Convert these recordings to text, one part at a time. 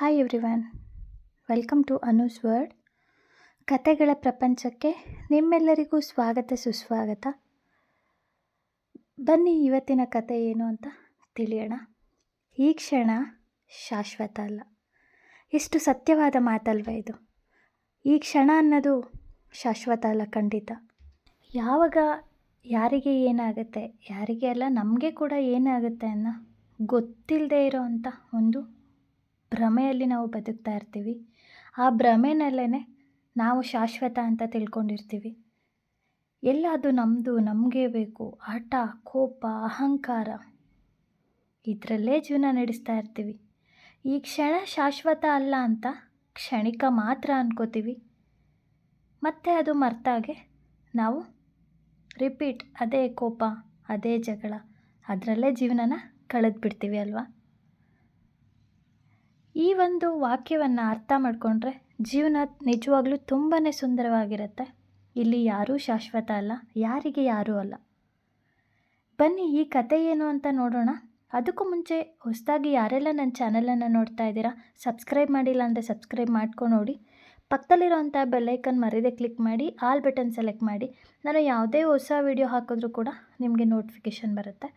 Hi everyone welcome to Anu's world ಕತೆಗಳ ಪ್ರಪಂಚಕ್ಕೆ ನಿಮ್ಮೆಲ್ಲರಿಗೂ ಸ್ವಾಗತ, ಸುಸ್ವಾಗತ. ಬನ್ನಿ, ಇವತ್ತಿನ ಕತೆ ಏನು ಅಂತ ತಿಳಿಯೋಣ. ಈ ಕ್ಷಣ ಶಾಶ್ವತ ಅಲ್ಲ. ಎಷ್ಟು ಸತ್ಯವಾದ ಮಾತಲ್ವ ಇದು. ಈ ಕ್ಷಣ ಅನ್ನೋದು ಶಾಶ್ವತ ಅಲ್ಲ, ಖಂಡಿತ. ಯಾವಾಗ, ಯಾರಿಗೆ ಏನಾಗುತ್ತೆ, ಯಾರಿಗೆ ಅಲ್ಲ, ನಮಗೆ ಕೂಡ ಏನಾಗುತ್ತೆ ಅನ್ನೋ ಗೊತ್ತಿಲ್ಲದೆ ಇರೋ ಅಂಥ ಒಂದು ಭ್ರಮೆಯಲ್ಲಿ ನಾವು ಬದುಕ್ತಾ ಇರ್ತೀವಿ. ಆ ಭ್ರಮೆನಲ್ಲೇ ನಾವು ಶಾಶ್ವತ ಅಂತ ತಿಳ್ಕೊಂಡಿರ್ತೀವಿ. ಎಲ್ಲ ಅದು ನಮ್ಮದು ನಮಗೆ ಬೇಕು, ಹಠ, ಕೋಪ, ಅಹಂಕಾರ ಇದರಲ್ಲೇ ಜೀವನ ನಡೆಸ್ತಾ ಇರ್ತೀವಿ. ಈ ಕ್ಷಣ ಶಾಶ್ವತ ಅಲ್ಲ ಅಂತ ಕ್ಷಣಿಕ ಮಾತ್ರ ಅನ್ಕೋತೀವಿ. ಮತ್ತು ಅದು ಮರ್ತಾಗೆ ನಾವು ರಿಪೀಟ್ ಅದೇ ಕೋಪ, ಅದೇ ಜಗಳ, ಅದರಲ್ಲೇ ಜೀವನನ ಕಳೆದ್ಬಿಡ್ತೀವಿ ಅಲ್ವಾ? ಈ ಒಂದು ವಾಕ್ಯವನ್ನು ಅರ್ಥ ಮಾಡಿಕೊಂಡ್ರೆ ಜೀವನ ನಿಜವಾಗ್ಲೂ ತುಂಬಾ ಸುಂದರವಾಗಿರುತ್ತೆ. ಇಲ್ಲಿ ಯಾರೂ ಶಾಶ್ವತ ಅಲ್ಲ, ಯಾರಿಗೆ ಯಾರೂ ಅಲ್ಲ. ಬನ್ನಿ, ಈ ಕತೆ ಏನು ಅಂತ ನೋಡೋಣ. ಅದಕ್ಕೂ ಮುಂಚೆ ಹೊಸದಾಗಿ ಯಾರೆಲ್ಲ ನನ್ನ ಚಾನಲನ್ನು ನೋಡ್ತಾ ಇದ್ದೀರಾ, ಸಬ್ಸ್ಕ್ರೈಬ್ ಮಾಡಿಲ್ಲ ಅಂದರೆ ಸಬ್ಸ್ಕ್ರೈಬ್ ಮಾಡ್ಕೊಂಡು ನೋಡಿ. ಪಕ್ಕದಲ್ಲಿರುವಂಥ ಬೆಲ್ಲೈಕನ್ ಮರೀದೆ ಕ್ಲಿಕ್ ಮಾಡಿ, ಆಲ್ ಬಟನ್ ಸೆಲೆಕ್ಟ್ ಮಾಡಿ. ನಾನು ಯಾವುದೇ ಹೊಸ ವಿಡಿಯೋ ಹಾಕಿದ್ರೂ ಕೂಡ ನಿಮಗೆ ನೋಟಿಫಿಕೇಷನ್ ಬರುತ್ತೆ.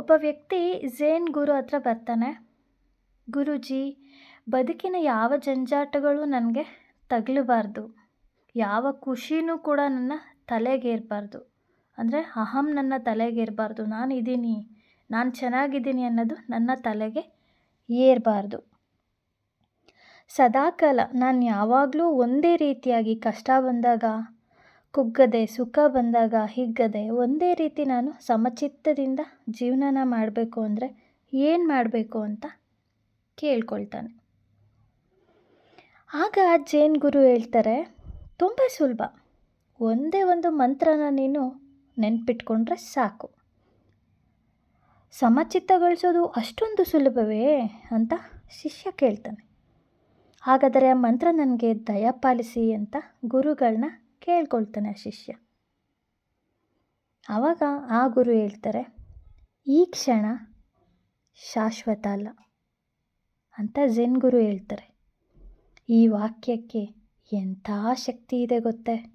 ಒಬ್ಬ ವ್ಯಕ್ತಿ ಝೇನ್ ಗುರು ಹತ್ರ ಬರ್ತಾನೆ. ಗುರೂಜಿ, ಬದುಕಿನ ಯಾವ ಜಂಜಾಟಗಳು ನನಗೆ ತಗಲಬಾರ್ದು. ಯಾವ ಖುಷಿನೂ ಕೂಡ ನನ್ನ ತಲೆಗೇರಬಾರ್ದು. ಅಂದರೆ ಅಹಂ ನನ್ನ ತಲೆಗೇರಬಾರ್ದು. ನಾನು ಇದ್ದೀನಿ ನಾನು ಚೆನ್ನಾಗಿದ್ದೀನಿ ಅನ್ನೋದು ನನ್ನ ತಲೆಗೆ ಏರಬಾರ್ದು. ಸದಾಕಾಲ ನಾನು ಯಾವಾಗಲೂ ಒಂದೇ ರೀತಿಯಾಗಿ ಕಷ್ಟ ಬಂದಾಗ, ಕುಗ್ಗದೆ ಸುಖ ಬಂದಾಗ, ಹಿಗ್ಗದೆ ಒಂದೇ ರೀತಿ ನಾನು ಸಮಚಿತ್ತದಿಂದ ಜೀವನನ ಮಾಡಬೇಕು ಅಂದರೆ ಏನು ಮಾಡಬೇಕು ಅಂತ ಕೇಳ್ಕೊಳ್ತಾನೆ. ಆಗ ಜೈನ್ ಗುರು ಹೇಳ್ತಾರೆ, ತುಂಬ ಸುಲಭ. ಒಂದೇ ಒಂದು ಮಂತ್ರನ ನೀನು ನೆನ್ಪಿಟ್ಕೊಂಡ್ರೆ ಸಾಕು. ಸಮಚಿತ್ತಗೊಳಿಸೋದು ಅಷ್ಟೊಂದು ಸುಲಭವೇ? ಅಂತ ಶಿಷ್ಯ ಕೇಳ್ತಾನೆ. ಹಾಗಾದರೆ ಆ ಮಂತ್ರ ನನಗೆ ದಯಪಾಲಿಸಿ ಅಂತ ಗುರುಗಳನ್ನ ಕೇಳ್ಕೊಳ್ತಾನೆ ಆ ಶಿಷ್ಯ. ಆವಾಗ ಆ ಗುರು ಹೇಳ್ತಾರೆ, ಈ ಕ್ಷಣ ಶಾಶ್ವತ ಅಲ್ಲ. ಅಂತ ಝೆನ್ ಗುರು ಹೇಳ್ತಾರೆ. ಈ ವಾಕ್ಯಕ್ಕೆ ಎಂಥ ಶಕ್ತಿ ಇದೆ ಗೊತ್ತೇ?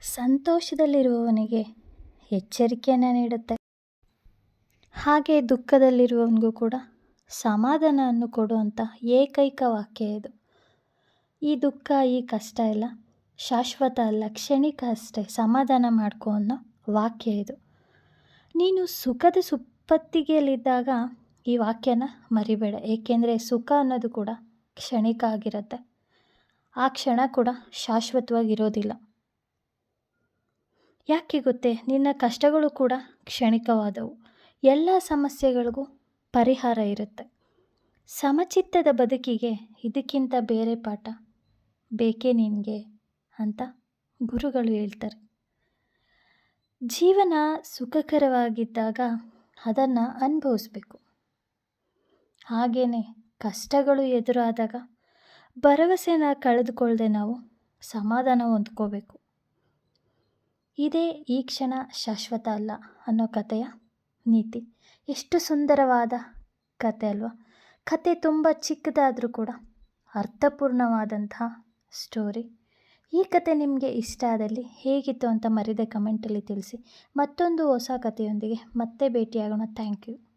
ಸಂತೋಷದಲ್ಲಿರುವವನಿಗೆ ಎಚ್ಚರಿಕೆಯನ್ನು ನೀಡುತ್ತೆ. ಹಾಗೆ ದುಃಖದಲ್ಲಿರುವವನಿಗೂ ಕೂಡ ಸಮಾಧಾನವನ್ನು ಕೊಡುವಂಥ ಏಕೈಕ ವಾಕ್ಯ ಇದು. ಈ ದುಃಖ, ಈ ಕಷ್ಟ ಎಲ್ಲ ಶಾಶ್ವತ ಅಲ್ಲ ಕ್ಷಣಿಕ ಅಷ್ಟೇ ಸಮಾಧಾನ ಮಾಡ್ಕೋ ಅನ್ನೋ ವಾಕ್ಯ ಇದು. ನೀನು ಸುಖದ ಸುಪ್ಪತ್ತಿಗೆಯಲ್ಲಿದ್ದಾಗ ಈ ವಾಕ್ಯನ ಮರಿಬೇಡ. ಏಕೆಂದರೆ ಸುಖ ಅನ್ನೋದು ಕೂಡ ಕ್ಷಣಿಕ ಆಗಿರುತ್ತೆ. ಆ ಕ್ಷಣ ಕೂಡ ಶಾಶ್ವತವಾಗಿರೋದಿಲ್ಲ. ಯಾಕೆ ಗೊತ್ತೇ? ನಿನ್ನ ಕಷ್ಟಗಳು ಕೂಡ ಕ್ಷಣಿಕವಾದವು. ಎಲ್ಲ ಸಮಸ್ಯೆಗಳಿಗೂ ಪರಿಹಾರ ಇರುತ್ತೆ. ಸಮಚಿತ್ತದ ಬದುಕಿಗೆ ಇದಕ್ಕಿಂತ ಬೇರೆ ಪಾಠ ಬೇಕೇ ನಿನಗೆ ಅಂತ ಗುರುಗಳು ಹೇಳ್ತಾರೆ. ಜೀವನ ಸುಖಕರವಾಗಿದ್ದಾಗ ಅದನ್ನು ಅನುಭವಿಸ್ಬೇಕು. ಹಾಗೆಯೇ ಕಷ್ಟಗಳು ಎದುರಾದಾಗ ಭರವಸೆನ ಕಳೆದುಕೊಳ್ಳದೆ ನಾವು ಸಮಾಧಾನ ಹೊಂದ್ಕೋಬೇಕು. ಇದೇ ಈ ಕ್ಷಣ ಶಾಶ್ವತ ಅಲ್ಲ ಅನ್ನೋ ಕಥೆಯ ನೀತಿ. ಎಷ್ಟು ಸುಂದರವಾದ ಕತೆ ಅಲ್ವಾ? ಕತೆ ತುಂಬ ಚಿಕ್ಕದಾದರೂ ಕೂಡ ಅರ್ಥಪೂರ್ಣವಾದಂತಹ ಸ್ಟೋರಿ. ಈ ಕತೆ ನಿಮಗೆ ಇಷ್ಟ ಆದಲ್ಲಿ ಹೇಗಿತ್ತು ಅಂತ ಮರಿದೆ ಕಮೆಂಟಲ್ಲಿ ತಿಳಿಸಿ. ಮತ್ತೊಂದು ಹೊಸ ಕಥೆಯೊಂದಿಗೆ ಮತ್ತೆ ಭೇಟಿಯಾಗೋಣ. Thank you.